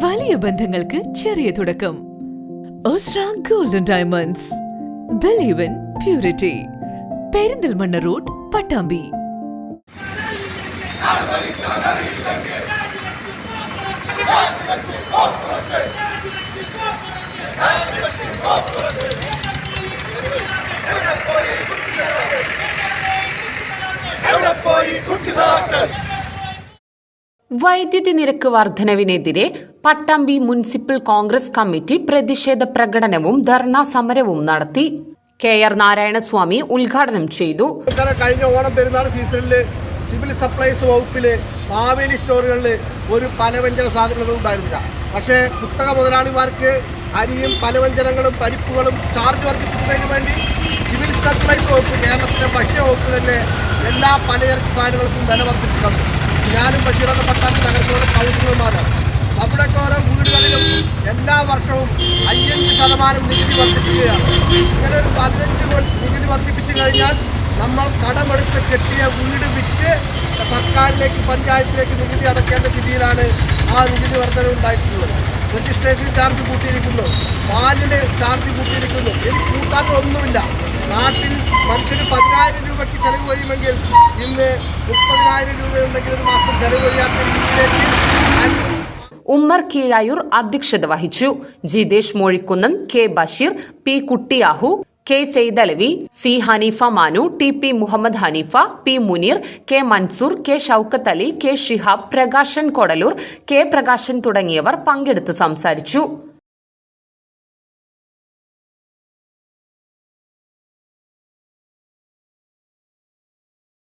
വലിയ ബന്ധങ്ങൾക്ക് ചെറിയ തുടക്കം. Golden diamonds believe in purity Perinthalmanna road Pattambi വൈദ്യുതി നിരക്ക് വർധനവിനെതിരെ പട്ടാമ്പി മുനിസിപ്പൽ കോൺഗ്രസ് കമ്മിറ്റി പ്രതിഷേധ പ്രകടനവും ധർണാ സമരവും നടത്തി. കെ ആർ നാരായണസ്വാമി ഉദ്ഘാടനം ചെയ്തു. കഴിഞ്ഞ ഓണം പെരുന്നാൾ സീസണിൽ സിവിൽ സപ്ലൈസ് വകുപ്പിൽ മാവേലി സ്റ്റോറുകളിൽ ഒരു പലവ്യഞ്ജന സാധനങ്ങളും ഉണ്ടായിരുന്നില്ല. പക്ഷേ കുത്തക മുതലാളിമാർക്ക് അരിയും പലവ്യഞ്ജനങ്ങളും പരിപ്പുകളും ചാർജ് വർദ്ധിപ്പിക്കുന്നതിന് വേണ്ടി സിവിൽ സപ്ലൈസ് വകുപ്പ് കേരളത്തിലെ ഭക്ഷ്യ വകുപ്പ് തന്നെ എല്ലാ പലചരക്ക് സാധനങ്ങൾക്കും വില വർദ്ധിപ്പിക്കുന്നു. ഞാനും ബഷീറൊക്കെ പട്ടാമ്പി നഗരസഭയുടെ കൗൺസിലർമാരാണ് അവിടെയൊക്കെ ഓരോ വീടുകളിലും എല്ലാ വർഷവും അഞ്ചഞ്ച് ശതമാനം നികുതി വർദ്ധിപ്പിക്കുകയാണ്. ഇങ്ങനെ ഒരു പതിനഞ്ച് നികുതി വർദ്ധിപ്പിച്ചു കഴിഞ്ഞാൽ നമ്മൾ കടമെടുത്ത് കെട്ടിയ വീട് വിറ്റ് സർക്കാരിലേക്ക് പഞ്ചായത്തിലേക്ക് നികുതി അടക്കേണ്ട സ്ഥിതിയിലാണ് ആ നികുതി വർധന ഉണ്ടായിട്ടുള്ളത്. രജിസ്ട്രേഷൻ ചാർജ് കൂട്ടിയിരിക്കുന്നു. പാലിന് ചാർജ് കൂട്ടിയിരിക്കുന്നു. ഇനി കൂട്ടാത്ത ഒന്നുമില്ല. നാട്ടിൽ മനുഷ്യന് പതിനായിരം രൂപയ്ക്ക് ചെലവ് കഴിയുമെങ്കിൽ ഇന്ന് മുപ്പതിനായിരം രൂപയുണ്ടെങ്കിൽ ഒരു മാസം ചെലവ് കഴിയാത്ത രീതിയിലേക്ക് ഉമ്മർ കീഴായൂർ അധ്യക്ഷത വഹിച്ചു. Jitesh Mozhikkunnan K Basheer P Kuttiyahu K Saithalavi C Haneefa Manu T P Muhammad Haneefa P Muneer K Mansoor K Shoukath Ali K Shihab Prakashan Kodalur K Prakashan തുടങ്ങിയവർ പങ്കെടുത്ത് സംസാരിച്ചു.